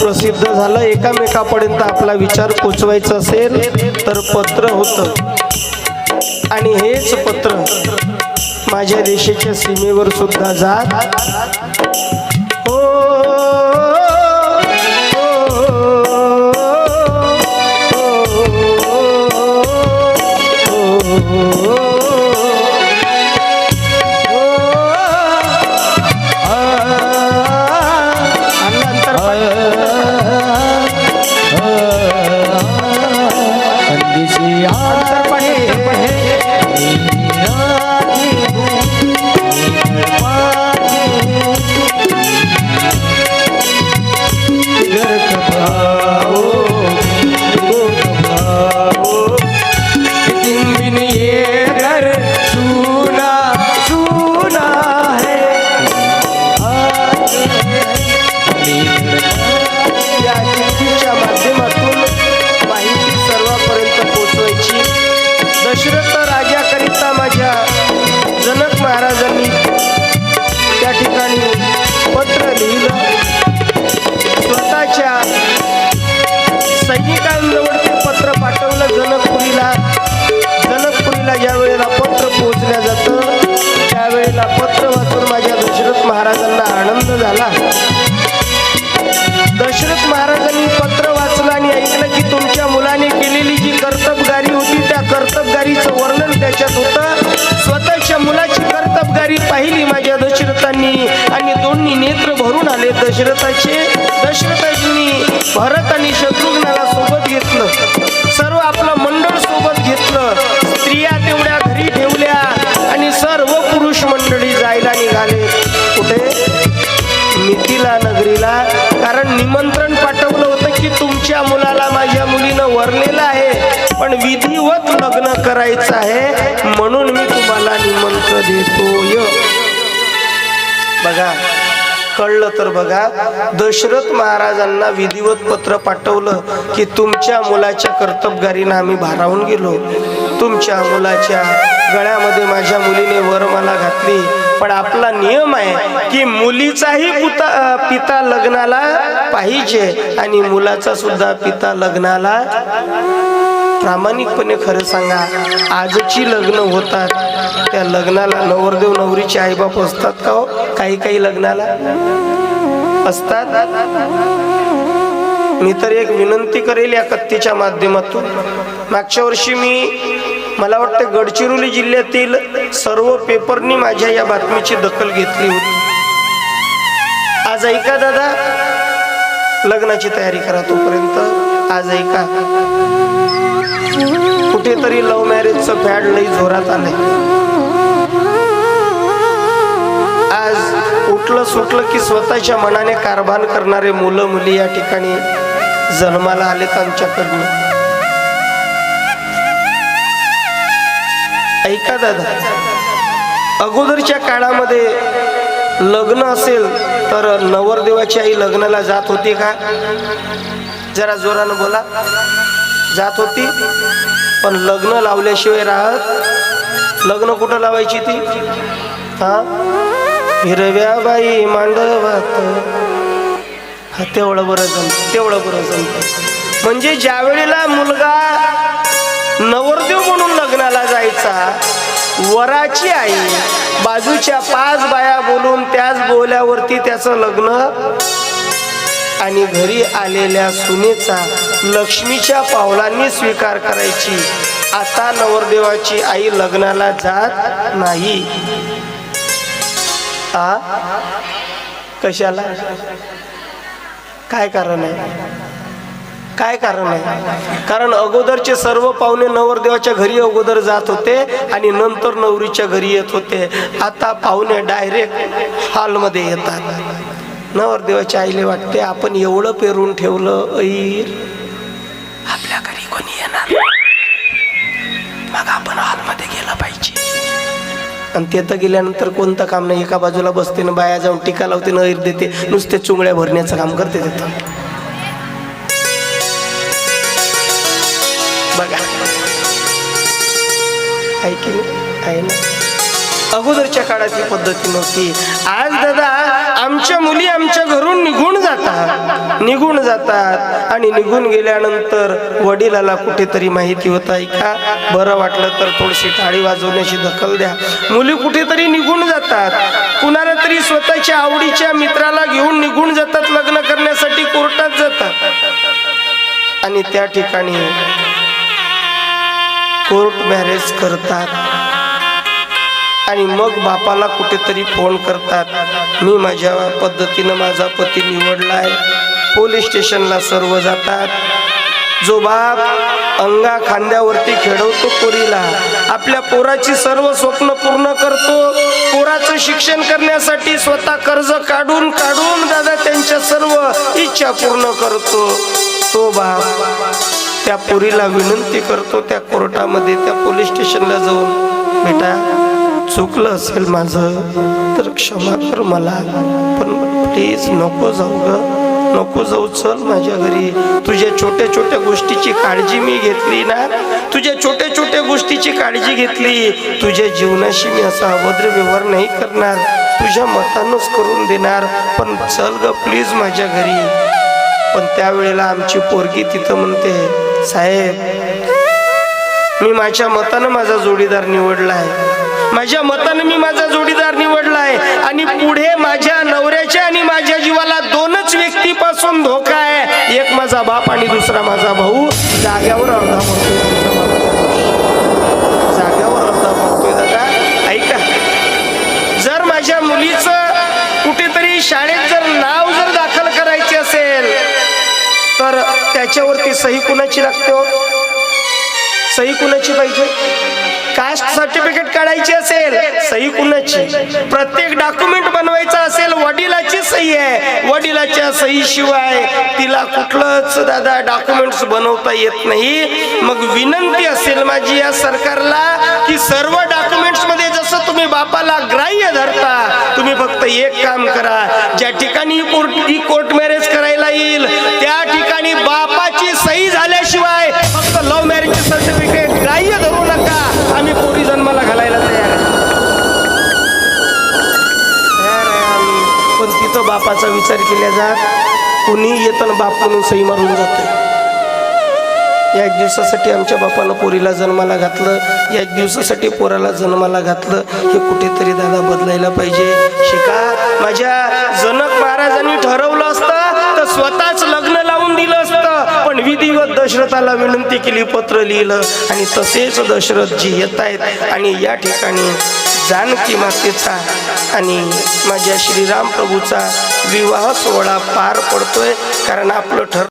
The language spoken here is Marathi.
प्रसिद्ध झालं एकामेकापर्यंत आपला विचार पोचवायचा असेल तर पत्र होतं आणि हेच पत्र माझ्या देशाच्या सीमेवर सुद्धा जात हो, भरून दशरथाचे दशरथांनी भरत आणि शत्रुघ्नाला सोबत घेतलं. सर्व आपलं मंडळ सोबत घेतलं. स्त्रिया तेवढ्या घरी ठेवल्या आणि सर्व पुरुष मंडळी जायला निघाले. कुठे? मिथिला नगरीला. कारण निमंत्रण पाठवलं होतं की तुमच्या मुलाला माझ्या मुलीनं वरलेलं आहे. पण विधिवत लग्न करायचं आहे. म्हणून मी तुम्हाला निमंत्रण देतोय. बघा कळलं तर बघा. दशरथ महाराजांना विधिवत पत्र पाठवलं की तुमच्या मुलाच्या कर्तबगारीनं आम्ही भारावून गेलो. तुमच्या मुलाच्या गळ्यामध्ये माझ्या मुलीने वर मला घातली. पण आपला नियम आहे की मुलीचाही पुता पिता लग्नाला पाहिजे आणि मुलाचा सुद्धा पिता लग्नाला प्रामाणिकपणे खरं सांगा आजची लग्न होतात. त्या लग्नाला नवरदेव नवरीचे आईबाप असतात का हो? काही काही लग्नाला? असतात? मी तर एक विनंती करेल या कत्तीच्या माध्यमातून. मागच्या वर्षी मी मला वाटतं गडचिरोली जिल्ह्यातील सर्व पेपरनी माझ्या या बातमीची दखल घेतली होती. आज ऐका दादा लग्नाची तयारी करा तोपर्यंत. आज ऐका. कुठेतरी लव्ह मॅरेजचं फॅड लई जोरात आलंय. आज उठलं सुटलं की स्वतःच्या मनाने कारभार करणारे मुलं मुली या ठिकाणी जन्माला आलेत आमच्याकडनं. ऐका दादा अगोदरच्या काळामध्ये लग्न असेल तर नवरदेवाची आई लग्नाला जात होती का? जरा जोरानं बोला. जात होती पण लग्न लावल्याशिवाय राहत लग्न कुठं लावायची ती? हा? हिरव्या बाई मांडवात. तेवढं बरं जमत तेवढं बरं जमत. म्हणजे ज्या वेळेला मुलगा जायचा वराची आई बाजूच्या पाच बाया बोलून त्याच बोल्यावरती त्याचं लग्न आणि घरी आलेल्या सुनेचा लक्ष्मीच्या पावलांनी स्वीकार करायची. आता नवरदेवाची आई लग्नाला जात नाही. आ? कशाला? काय कारण आहे? काय कारण आहे? कारण अगोदरचे सर्व पाहुणे नवरदेवाच्या घरी अगोदर जात होते आणि नंतर नवरीच्या घरी येत होते. आता पाहुणे डायरेक्ट हॉलमध्ये येतात. नवरदेवाच्या आईले वाटते आपण एवढं पेरून ठेवलं ऐर आपल्या घरी कोणी येणार? मग आपण आतमध्ये गेलं पाहिजे. आणि तिथं गेल्यानंतर कोणतं काम नाही एका बाजूला बसते ना बाया जाऊन टीका लावते न ऐर देते नुसते चुंगड्या भरण्याचं काम करते तिथं. बघा. आहे की नाही? आहे ना? अगोदरच्या काळात ही पद्धती नव्हती. आज दादा आमच्या मुली आमच्या घरून निघून जातात. निघून जातात. आणि निघून गेल्यानंतर वडिलाला कुठेतरी माहिती होत आहे का? बरं वाटलं तर थोडीशी टाळी वाजवण्याची दखल द्या. मुली कुठेतरी निघून जातात. कुणाला तरी स्वतःच्या आवडीच्या मित्राला घेऊन निघून जातात लग्न करण्यासाठी कोर्टात जातात. आणि त्या ठिकाणी कोर्ट मॅरेज करतात. आणि मग बापाला कुठेतरी फोन करतात. मी माझ्या पद्धतीनं माझा पती निवडला आहे. पोलीस स्टेशनला सर्व जातात. जो बाप अंगा खांद्यावरती खेळवतो पोरीला आपल्या पोराची सर्व स्वप्न पूर्ण करतो. पोराचं शिक्षण करण्यासाठी स्वतः कर्ज काढून काढून दादा त्यांच्या सर्व इच्छा पूर्ण करतो. तो बाप त्या पोरीला विनंती करतो त्या कोर्टामध्ये त्या पोलीस स्टेशनला जाऊन बेटा चुकलं असेल माझं तर क्षमा कर मला. पण प्लीज नको जाऊ ग. नको जाऊ चल माझ्या घरी. तुझ्या छोट्या छोट्या गोष्टीची काळजी मी घेतली ना तुझ्या छोट्या छोट्या गोष्टीची काळजी घेतली. तुझ्या जीवनाशी मी असा अभद्र व्यवहार नाही करणार. तुझ्या मतानच करून देणार. पण चल ग प्लीज माझ्या घरी. पण त्यावेळेला आमची पोरगी तिथं म्हणते साहेब मी माझ्या मतानं माझा जोडीदार निवडला आहे माझ्या मतानं मी माझा जोडीदार निवडलाय आणि पुढे माझ्या नवऱ्याच्या आणि माझ्या जीवाला दोनच व्यक्तीपासून धोका आहे. एक माझा बाप आणि दुसरा माझा भाऊ. जाग्यावर अर्धा मरतोय जाग्यावर अर्धा मरतोय दादा. ऐका. जर माझ्या मुलीचं कुठेतरी शाळेत जर नाव जर दाखल करायचे असेल तर त्याच्यावरती सही कुणाची लागते हो? सही कुणाची पाहिजे? कास्ट सर्टिफिकेट काढायची असेल सही कुणाची प्रत्येक डॉक्युमेंट बनवायचं असेल वडिलाची सही आहे. वडिलाच्या सही शिवाय तिला कुठलंच दादा डॉक्युमेंट्स बनवता येत नाही. मग विनंती असेल माझी या सरकारला की सर्व डॉक्युमेंट्समध्ये जसं तुम्ही बापाला ग्राह्य धरता तुम्ही फक्त एक काम करा. ज्या ठिकाणी कोर्ट ही कोर्ट मॅरेज करायला येईल त्या ठिकाणी बापाची सही झाली बापाचा विचार केला जात कुणी येताना बाप म्हणून सही मारून जाते या दिवसासाठी आमच्या बापानं पोरीला जन्माला घातलं या दिवसासाठी पोराला जन्माला घातलं हे कुठेतरी दादा बदलायला पाहिजे. शिका माझ्या जनक महाराजांनी ठरवलं असतं तर स्वतःच लग्न लावून दिलं असतं. पण विधिवत दशरथाला विनंती केली पत्र लिहिलं आणि तसेच दशरथजी येत आहेत आणि या ठिकाणी जानकी मातेचा आणि माझ्या श्रीराम प्रभूचा विवाह सोहळा पार पडतोय कारण आपलं ठर